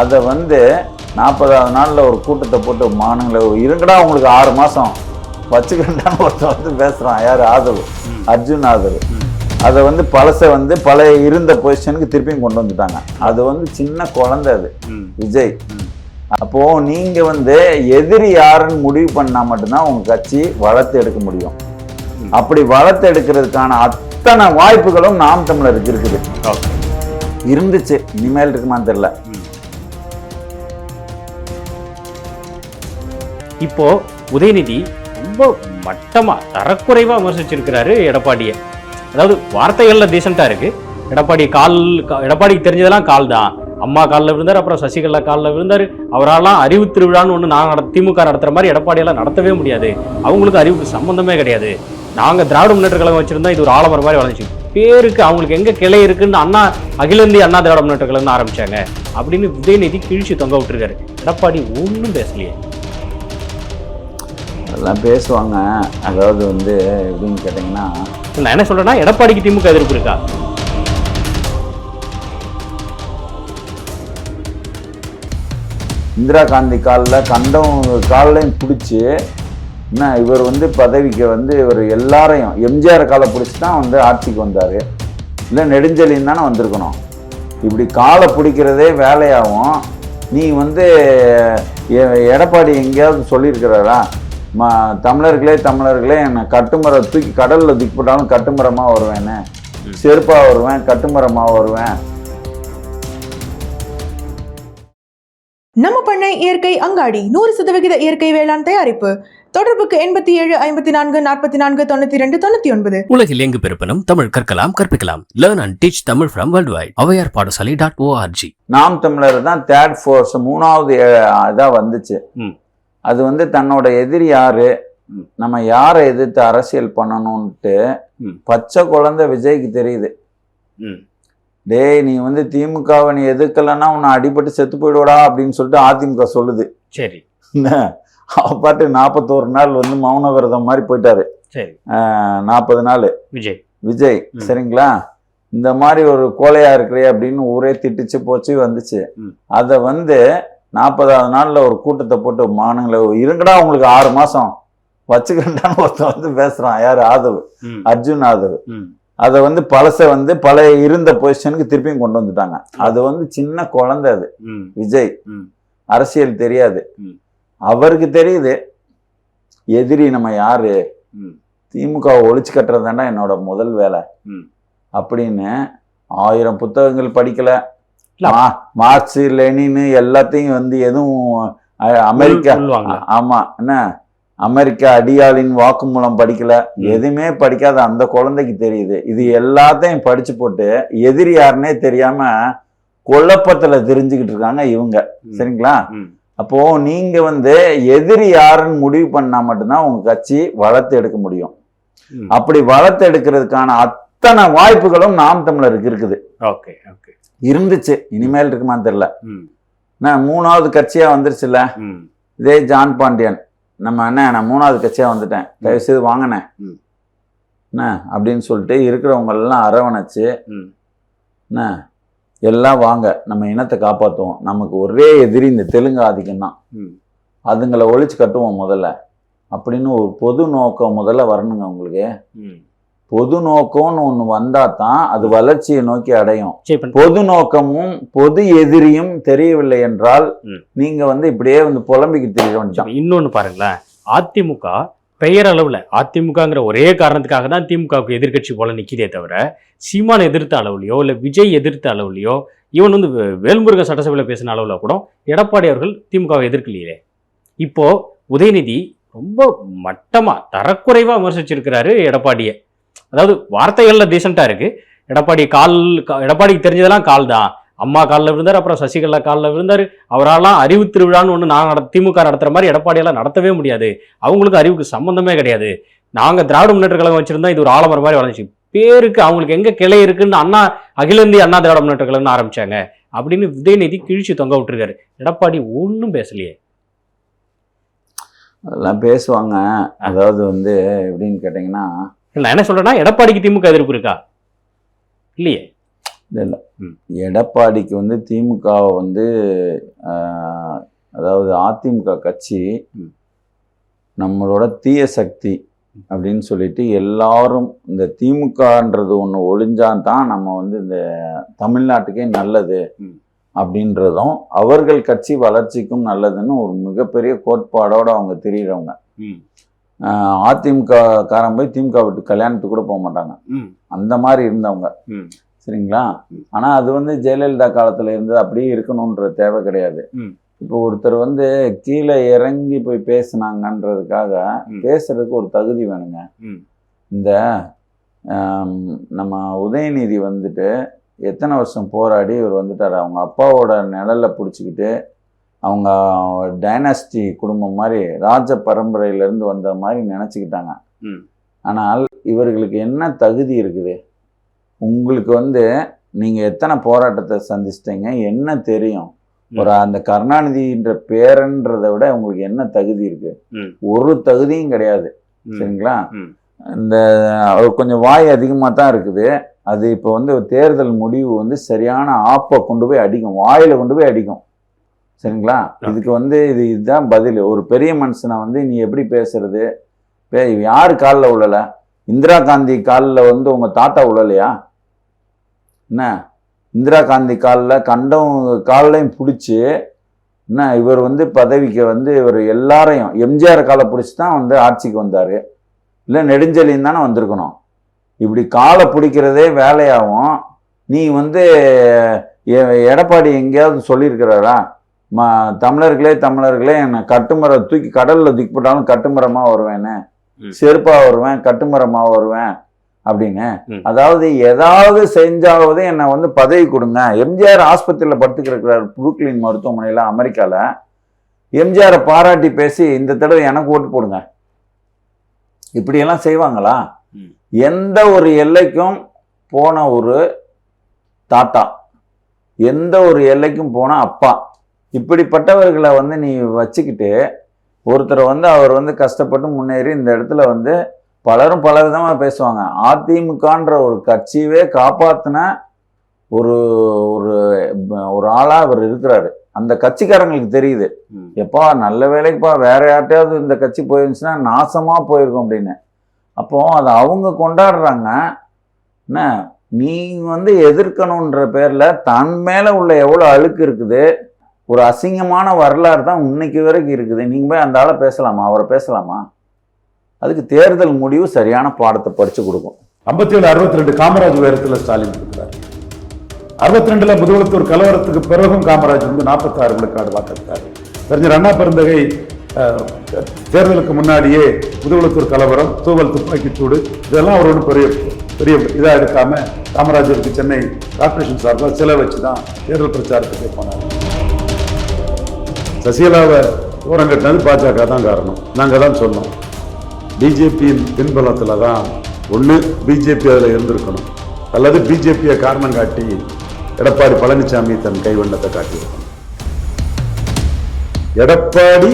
அதை வந்து நாற்பதாவது நாளில் ஒரு கூட்டத்தை போட்டு மானுங்களை இருங்கடா உங்களுக்கு ஆறு மாதம் வச்சுக்கிறேன்டான்னு ஒருத்தன் வந்து பேசுகிறான் யார்? ஆதரவு அர்ஜுன் ஆதரவு அதை வந்து பழசை வந்து பழைய இருந்த பொசிஷனுக்கு திருப்பியும் கொண்டு வந்துட்டாங்க. அது வந்து சின்ன குழந்தை அது. விஜய். அப்போ நீங்க வந்து எதிரி யாருன்னு முடிவு பண்ணா மட்டும்தான் உங்க கட்சி வளர்த்து எடுக்க முடியும். அப்படி வளர்த்து எடுக்கிறதுக்கான அத்தனை வாய்ப்புகளும் நாம் தமிழருக்கு இருக்குது. இருந்துச்சு. இனிமேல் இருக்குமான்னு தெரியல. இப்போ உதயநிதி ரொம்ப மட்டமா தரக்குறைவா விமர்சிச்சிருக்கிறாரு எடப்பாடியை. அதாவது வார்த்தைகள்ல டீசெண்டா இருக்கு. எடப்பாடி கால் எடப்பாடிக்கு தெரிஞ்சதெல்லாம் கால் தான். அம்மா காலில் விழுந்தார் அப்புறம் சசிகலா காலில் விழுந்தார். அவராலாம் அறிவு திருவிழான்னு ஒன்று நாங்கள் நட திமுக நடத்துகிற மாதிரி எடப்பாடியெல்லாம் நடத்தவே முடியாது. அவங்களுக்கு அறிவுக்கு சம்மந்தமே கிடையாது. நாங்கள் திராவிட முன்னேற்ற கழகம் வச்சுருந்தா இது ஒரு ஆலமரம் மாதிரி வளர்ந்துச்சு. பேருக்கு அவங்களுக்கு எங்கே கிளை இருக்குன்னு அண்ணா அகில இந்திய அண்ணா திராவிட முன்னேற்ற கழகம் ஆரம்பிச்சாங்க. அப்படின்னு உதயநிதி கிழிச்சு தொங்க விட்டுருக்காரு. எடப்பாடி ஒன்றும் பேசலையே. அதெல்லாம் பேசுவாங்க. அதாவது வந்து எப்படின்னு கேட்டிங்கன்னா நான் என்ன சொல்றேன்னா எடப்பாடிக்கு திமுக எதிர்ப்பு இருக்கா? இந்திரா காந்தி காலில் கண்டம் காலையும் பிடிச்சி என்ன இவர் வந்து பதவிக்கு வந்து இவர் எல்லாரையும் எம்ஜிஆர் காலை பிடிச்சி தான் வந்து ஆட்சிக்கு வந்தார். இல்லை நெடுஞ்செழியன் தானே வந்திருக்கணும். இப்படி காலை பிடிக்கிறதே வேலையாகும். நீ வந்து எடப்பாடி எங்கேயாவது சொல்லியிருக்கிறாரா? ம தமிழர்களே தமிழர்களே என்னை கட்டுமர தூக்கி கடலில் தூக்கி போட்டாலும் கட்டுமரமாக வருவேன்னு செருப்பாக வருவேன் கட்டுமரமாக வருவேன். நம்ம பண்ணை இயற்கை அங்காடி நூறு சதவிகித இயற்கை வேளாண் தயாரிப்பு. தொடர்புக்கு எண்பத்தி ஏழு ஐம்பத்தி நான்கு நாற்பத்தி நான்கு தொண்ணூத்தி ரெண்டு தொண்ணூத்தி ஒன்பது. உலகில் எங்கு பிறப்பினும் தமிழ் கற்கலாம் கற்பிக்கலாம். Learn and teach Tamil from world wide Avvaiyar பாடசாலை டாட் ஓஆர்ஜி நாம் தமிழர் தான் தேர்ட் ஃபோர்ஸ் மூணாவது இதாக வந்துச்சு. ம். அது வந்து தன்னோட எதிரி யாரு. நம்ம யாரை எதிர்த்து அரசியல் பண்ணணும்ட்டு. பச்சை குழந்தை விஜய்க்கு தெரியுது. டேய் நீ வந்து திமுகவை நீ எதிர்க்கலைன்னா உன்னை அடிபட்டு செத்து போயிடுவடா அப்படின்னு சொல்லிட்டு அதிமுக சொல்லுது சரி பாட்டு நாற்பத்தோரு நாள் வந்து மௌன விரதம் மாதிரி போயிட்டாரு நாற்பது நாள் விஜய் விஜய். சரிங்களா இந்த மாதிரி ஒரு கோழையா இருக்கிறே அப்படின்னு ஊரே திட்டுச்சு போச்சு வந்துச்சு. அதை வந்து நாற்பதாவது நாள்ல ஒரு கூட்டத்தை போட்டு மானுங்களை இருங்கடா உங்களுக்கு ஆறு மாசம் வச்சுக்கிறேன்டான்னு ஒருத்தன் வந்து பேசுறான் யார் ஆதவ். அர்ஜுன் ஆதவ். அதை வந்து பழசை வந்து பழைய இருந்த பொசிஷனுக்கு திருப்பியும் கொண்டு வந்துட்டாங்க அது வந்து சின்ன குழந்தை அது. விஜய். அரசியல் தெரியாது. அவருக்கு தெரியுது எதிரி நம்ம யாரு. திமுகவை ஒழிச்சு கட்டுறது என்னோட முதல் வேலை. அப்படின்னு ஆயிரம் புத்தகங்கள் படிக்கல மார்க்ஸ் லெனின் எல்லாத்தையும் வந்து எதுவும் அமெரிக்கா ஆமா என்ன? அமெரிக்க அடியாளின் வாக்குமூலம் படிக்கல. எதுவுமே படிக்காத அந்த குழந்தைக்கு தெரியுது. இது எல்லாத்தையும் படிச்சு போட்டு எதிரி யாருன்னே தெரியாம குழப்பத்துல தெரிஞ்சுக்கிட்டு இருக்காங்க இவங்க. சரிங்களா. அப்போ நீங்க வந்து எதிரி யாருன்னு முடிவு பண்ணா மட்டும்தான் உங்க கட்சி வளர்த்து எடுக்க முடியும். அப்படி வளர்த்து எடுக்கிறதுக்கான அத்தனை வாய்ப்புகளும் நாம் தமிழருக்கு இருக்குது. ஓகே. இருந்துச்சு இனிமேல் இருக்குமான்னு தெரியல ம். நான் மூணாவது கட்சியா வந்துருச்சுல்ல. இதே ஜான் பாண்டியன் நம்ம அண்ணன் நான் மூணாவது கட்சியா வந்துட்டேன் தயவு செய்து வாங்கினேன். என்ன அப்படின்னு சொல்லிட்டு இருக்கிறவங்க எல்லாம் அரவணைச்சு. என்ன எல்லாம் வாங்க நம்ம இனத்தை காப்பாற்றுவோம் நமக்கு ஒரே எதிரி இந்த தெலுங்கு ஆதிக்கம் தான். அதுங்களை ஒழிச்சு கட்டுவோம் முதல்ல அப்படின்னு ஒரு பொது நோக்கம் முதல்ல வரணுங்க உங்களுக்கு ம். பொது நோக்கம்னு ஒன்று வந்தால் தான் அது வளர்ச்சியை நோக்கி அடையும். பொது நோக்கமும் பொது எதிரியும் தெரியவில்லை என்றால் ம். நீங்க வந்து இப்படியே வந்து புலம்பிக்கிட்டு தெரிய வேண்டியதான் இப்ப இன்னொன்னு பாருங்களேன். அதிமுக பெயர் அளவுல அதிமுகங்கிற ஒரே காரணத்துக்காக தான் திமுகவுக்கு எதிர்க்கட்சி போல நிக்குதே தவிர சீமான் எதிர்த்த அளவுலையோ இல்ல விஜய் எதிர்த்த அளவுலையோ ஈவன் வந்து வே- வேல்முருகன் சட்டசபையில் பேசின அளவுல கூட எடப்பாடி அவர்கள் திமுகவை எதிர்க்கலையே. இப்போ உதயநிதி ரொம்ப மட்டமா தரக்குறைவா விமர்சிச்சிருக்கிறாரு எடப்பாடியை. அதாவது வார்த்தைகள்ல டீசெண்டா இருக்கு. எடப்பாடி கால் எடப்பாடிக்கு தெரிஞ்சதெல்லாம் கால் தான் அம்மா காலில் விழுந்தார் அப்புறம் சசிகலா காலில் விழுந்தார். அவராலாம் அறிவு திருவிழான்னு ஒன்று நட திமுக நடத்துகிற மாதிரி எடப்பாடியெல்லாம் நடத்தவே முடியாது. அவங்களுக்கு அறிவுக்கு சம்மந்தமே கிடையாது. நாங்கள் திராவிட முன்னேற்ற கழகம் வச்சிருந்தா இது ஒரு ஆலமரம் மாதிரி வளர்ந்துச்சு. பேருக்கு அவங்களுக்கு எங்கே கிளை இருக்குன்னு அண்ணா அகில இந்திய அண்ணா திராவிட முன்னேற்ற கழகம்னு ஆரம்பிச்சாங்க. அப்படின்னு உதயநிதி கிழிச்சு தொங்க விட்டுருக்காரு. எடப்பாடி ஒன்றும் பேசலையே. அதெல்லாம் பேசுவாங்க. அதாவது வந்து எப்படின்னு கேட்டிங்கன்னா நான் என்ன சொல்றேன்னா எடப்பாடிக்கு திமுக எதிர்ப்பு இருக்கா இல்லையே இல்ல. எடப்பாடிக்கு வந்து திமுகவை வந்து அதாவது அதிமுக கட்சி. நம்மளோட தீய சக்தி அப்படின்னு சொல்லிட்டு எல்லாரும் இந்த திமுகன்றது ஒன்று ஒளிஞ்சான் தான் நம்ம வந்து இந்த தமிழ்நாட்டுக்கே நல்லது. அப்படின்றதும் அவர்கள் கட்சி வளர்ச்சிக்கும் நல்லதுன்னு ஒரு மிகப்பெரிய கோட்பாடோட அவங்க திரியிறவங்க அதிமுக காரன் போய் திமுக விட்டு கல்யாணத்துக்கு கூட போக மாட்டாங்க அந்த மாதிரி இருந்தவங்க சரிங்களா. ஆனா அது வந்து ஜெயலலிதா காலத்துல இருந்து அப்படியே இருக்கணுன்ற தேவை கிடையாது. இப்போ ஒருத்தர் வந்து கீழே இறங்கி போய் பேசுனாங்கன்றதுக்காக. பேசுறதுக்கு ஒரு தகுதி வேணுங்க. இந்த நம்ம உதயநிதி வந்துட்டு எத்தனை வருஷம் போராடி இவர் வந்துட்டார் அவங்க அப்பாவோட நிழலை பிடிச்சிக்கிட்டு அவங்க டைனாஸ்டி குடும்பம் மாதிரி ராஜ பரம்பரையிலேருந்து வந்த மாதிரி நினச்சிக்கிட்டாங்க. ஆனால் இவர்களுக்கு என்ன தகுதி இருக்குது? உங்களுக்கு வந்து நீங்கள் எத்தனை போராட்டத்தை சந்திச்சிட்டீங்க? என்ன தெரியும். ஒரு அந்த கருணாநிதின்ற பேரன்றதை விட உங்களுக்கு என்ன தகுதி இருக்கு. ஒரு தகுதியும் கிடையாது. சரிங்களா. இந்த கொஞ்சம் வாய் அதிகமாக தான் இருக்குது. அது இப்போ வந்து தேர்தல் முடிவு வந்து சரியான ஆப்பை கொண்டு போய் அடிக்கும். வாயில கொண்டு போய் அடிக்கும். சரிங்களா? இதுக்கு வந்து இது இதுதான் பதில். ஒரு பெரிய மனுஷனை வந்து நீ எப்படி பேசுறது? பே யார் காலில் உழல? இந்திரா காந்தி காலில் வந்து உங்க தாத்தா உழலையா? என்ன? இந்திரா காந்தி காலில் கண்டம் காலையும் பிடிச்சி என்ன இவர் வந்து பதவிக்கு வந்து இவர் எல்லாரையும் எம்ஜிஆர் காலை பிடிச்சி தான் வந்து ஆட்சிக்கு வந்தார். இல்லை நெடுஞ்செழியன் தானே வந்திருக்கணும். இப்படி காலை பிடிக்கிறதே வேலையாகும். நீ வந்து எடப்பாடி எங்கேயாவது சொல்லியிருக்கிறாரா? ம தமிழர்களே தமிழர்களே என்னை கட்டுமரம் தூக்கி கடலில் தூக்கி போட்டாலும் கட்டுமரமாக வருவேன்னு. செருப்பாக வருவேன் கட்டுமரமாக வருவேன் அப்படின்னு. அதாவது ஏதாவது செஞ்சாவது என்னை வந்து பதவி கொடுங்க. எம்ஜிஆர் ஆஸ்பத்திரியில் படுத்துக்கிருக்கிறார் புருக்லின் மருத்துவமனையில் அமெரிக்காவில் எம்ஜிஆரை பாராட்டி பேசி இந்த தடவை எனக்கு ஓட்டு போடுங்க. இப்படியெல்லாம் செய்வாங்களா. எந்த ஒரு எல்லைக்கும் போன ஒரு தாத்தா. எந்த ஒரு எல்லைக்கும் போன அப்பா. இப்படிப்பட்டவர்களை வந்து நீ வச்சுக்கிட்டு ஒருத்தரை வந்து அவர் வந்து கஷ்டப்பட்டு முன்னேறி இந்த இடத்துல வந்து பலரும் பல விதமாக பேசுவாங்க. அதிமுகன்ற ஒரு கட்சியவே காப்பாத்தின ஒரு ஒரு ஒரு ஆளா அவர் இருக்கிறாரு. அந்த கட்சிக்காரங்களுக்கு தெரியுது. எப்பா நல்ல வேலைக்குப்பா வேற யார்ட்டையாவது இந்த கட்சி போயிருந்துச்சுன்னா நாசமா போயிருக்கும் அப்படின்னு. அப்போ அதை அவங்க கொண்டாடுறாங்க. என்ன? நீ வந்து எதிர்க்கணுன்ற பேர்ல தன் மேல உள்ள எவ்வளவு அழுக்கு இருக்குது? ஒரு அசிங்கமான வரலாறு தான் இன்னைக்கு வரைக்கும் இருக்குது. நீங்கள் போய் அந்த ஆளை பேசலாமா? அவரை பேசலாமா? அதுக்கு தேர்தல் முடிவு சரியான பாடத்தை படித்து கொடுக்கும். ஐம்பத்தி ஏழு அறுபத்தி ரெண்டு காமராஜ் உயரத்தில் ஸ்டாலின் இருக்கிறார். அறுபத்தி ரெண்டுல முதுகுளத்தூர் கலவரத்துக்கு பிறகும் காமராஜ் வந்து நாற்பத்தி ஆறு விழுக்காடு வாக்களித்தார். தெரிஞ்சர் அண்ணா பெருந்தகை தேர்தலுக்கு முன்னாடியே முதுகுளத்தூர் கலவரம் தூவல் துப்பாக்கிச்சூடு இதெல்லாம் அவர் ஒன்றும் பெரிய பெரிய இதாக எடுக்காம காமராஜருக்கு சென்னை கார்பரேஷன் சார்பாக சிலை வச்சு தான் தேர்தல் பிரச்சாரத்துக்கு போனார். சசிகலாவை தூரம் கட்டினது பாஜக தான் காரணம். நாங்கள் தான் சொன்னோம். பிஜேபியின் பின்பலத்தில் தான் ஒன்று பிஜேபி அதில் இருந்திருக்கணும். அல்லது பிஜேபியை காரணம் காட்டி எடப்பாடி பழனிசாமி தன் கைவண்ணத்தை காட்டியிருக்கணும். எடப்பாடி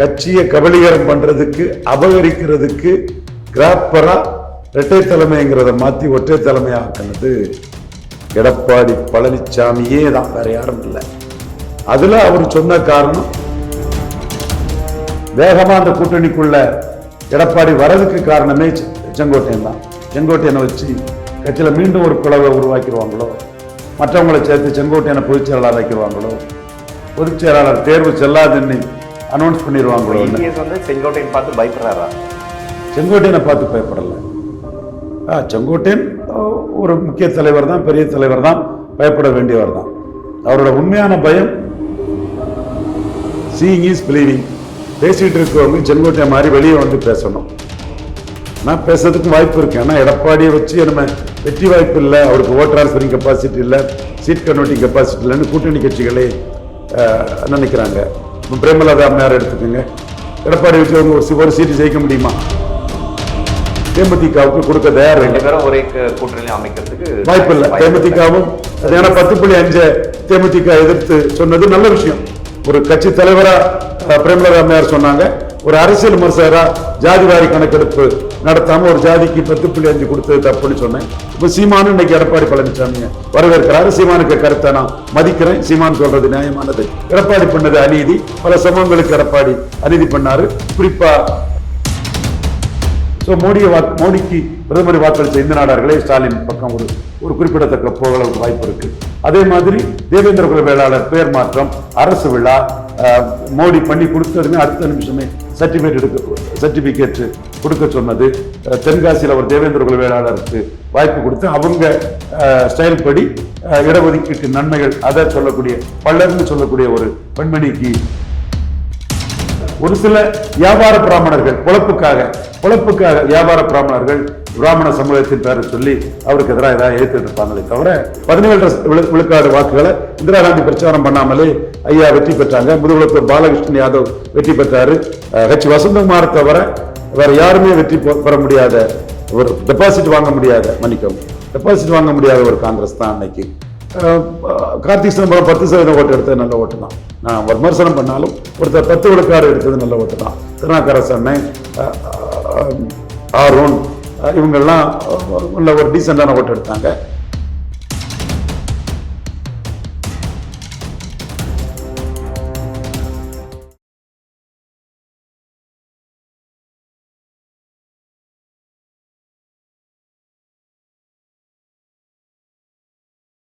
கட்சியை கபலீகரம் பண்றதுக்கு அபகரிக்கிறதுக்கு கிராப்பரா இரட்டை தலைமைங்கிறத மாத்தி ஒற்றை தலைமையாக்குனது எடப்பாடி பழனிசாமியே தான். வேற யாரும் இல்லை. அதுல அவர் சொன்ன காரணம் வேகமா அந்த கூட்டணிக்குள்ள எடப்பாடி வரதுக்கு காரணமே செங்கோட்டையன் தான். செங்கோட்டையனை வச்சு கட்சியில மீண்டும் ஒரு பிளவை உருவாக்கிடுவாங்களோ? மற்றவங்களை சேர்த்து செங்கோட்டையனை பொதுச் செயலாளர் ஆக்கிடுவாங்களோ? பொதுச் செயலாளர் தேர்வு செல்லாதுன்னு அனௌன்ஸ் பண்ணிடுவாங்களோ வந்து செங்கோட்டையன் பார்த்து பயப்படுறாரா? செங்கோட்டையனை பார்த்து பயப்படல. செங்கோட்டையன் ஒரு முக்கிய தலைவர் தான் பெரிய தலைவர் தான் பயப்பட வேண்டியவர் தான். அவரோட உண்மையான பயம் சீயிங் இஸ் பிலீவிங் பேசிட்டு இருக்கவங்க செங்கோட்டையன் மாதிரி வெளியே வந்து பேசணும். நான் பேசுறதுக்கு வாய்ப்பு இருக்கு. ஆனால் எடப்பாடியை வச்சு நம்ம வெற்றி வாய்ப்பு இல்லை. அவருக்கு ஓட் ட்ரான்ஸ்ஃபரிங் கெப்பாசிட்டி இல்லை. சீட் கன்வெர்ட்டிங் கெப்பாசிட்டி இல்லைன்னு கூட்டணி கட்சிகளே நினைக்கிறாங்க. பிரேமலதா அம்மையார் எடுத்துக்கோங்க. எடப்பாடி வச்சு அவங்க ஒரு ஒரு சீட்டு ஜெயிக்க முடியுமா? தேமுதிகவுக்கு கொடுக்க தயார் ரெண்டு பேரும் ஒரே க- கூட்டணியில அமைக்கிறதுக்கு வாய்ப்பு இல்லை. தேமுதிகவும் ஏன்னா பத்து புள்ளி அஞ்சு தேமுதிக எதிர்த்து சொன்னது நல்ல விஷயம். ஒரு கட்சி தலைவரா அஹ், பிரேமலதா அம்மையார் சொன்னாங்க. ஒரு அரசியல் விமர்சகரா ஜாதிவாரி கணக்கெடுப்பு நடத்தாம ஒரு ஜாதிக்கு பத்து புள்ளி அஞ்சு கொடுத்தது தப்புன்னு சொன்னேன். இப்ப சீமானு இன்னைக்கு எடப்பாடி பழனிசாமி வரவேற்கிறாரு. சீமானுக்கு கருத்தை நான் மதிக்கிறேன். சீமான் சொல்றது நியாயமானது. எடப்பாடி பண்ணது அநீதி. பல சமூகங்களுக்கு எடப்பாடி அநீதி பண்ணாரு. குறிப்பா ஸோ மோடியை வாக்கு மோடிக்கு பிரதமர் வாக்களித்த இந்த நாடார்களே ஸ்டாலின் பக்கம் ஒரு ஒரு குறிப்பிடத்தக்க போகல வாய்ப்பு இருக்கு. அதே மாதிரி தேவேந்திர குல வேளாளர் பெயர் மாற்றம் அரசு விழா மோடி பண்ணி கொடுத்ததுமே அடுத்த நிமிஷமே சர்டிஃபிகேட் எடுக்க சர்டிஃபிகேட் கொடுக்க சொன்னது. அஹ், தென்காசியில் ஒரு தேவேந்திர குல வேளாளருக்கு வாய்ப்பு கொடுத்து அவங்க ஸ்டைல் படி இடஒதுக்கீட்டு நன்மைகள் அதை சொல்லக்கூடிய பல்லர்னு சொல்லக்கூடிய ஒரு பெண்மணிக்கு ஒரு சில வியாபார பிராமணர்கள் பொழப்புக்காக பொழப்புக்காக வியாபார பிராமணர்கள் பிராமண சமூகத்தின் பேரை சொல்லி அவருக்கு எதிராக ஏதாவது எழுத்துட்டு இருப்பாங்களே தவிர பதினேழு விழு- விழுக்காடு வாக்குகளை இந்திரா காந்தி பிரச்சாரம் பண்ணாமலே ஐயா வெற்றி பெற்றாங்க. முதுகுளத்தூர் பாலகிருஷ்ணன் யாதவ் வெற்றி பெற்றாரு. ஹெச் வசந்தகுமார் தவிர வேற யாருமே வெற்றி பெற முடியாத ஒரு டெபாசிட் வாங்க முடியாத மன்னிக்கவும் டெபாசிட் வாங்க முடியாத ஒரு காங்கிரஸ் தான் அன்னைக்கு. கார்த்திக் சிதம்பரம் பத்து சதவீதம் ஓட்டு எடுத்தது நல்ல ஓட்டு தான். நான் விமர்சனம் பண்ணாலும் ஒருத்தர் பத்து விழுக்காடு எடுத்தது நல்ல ஓட்டு தான். திருநாக்கரசு அண்ணன் ஆரோன் இவங்கெல்லாம் உள்ள ஒரு டீசெண்டான ஓட்டு எடுத்தாங்க.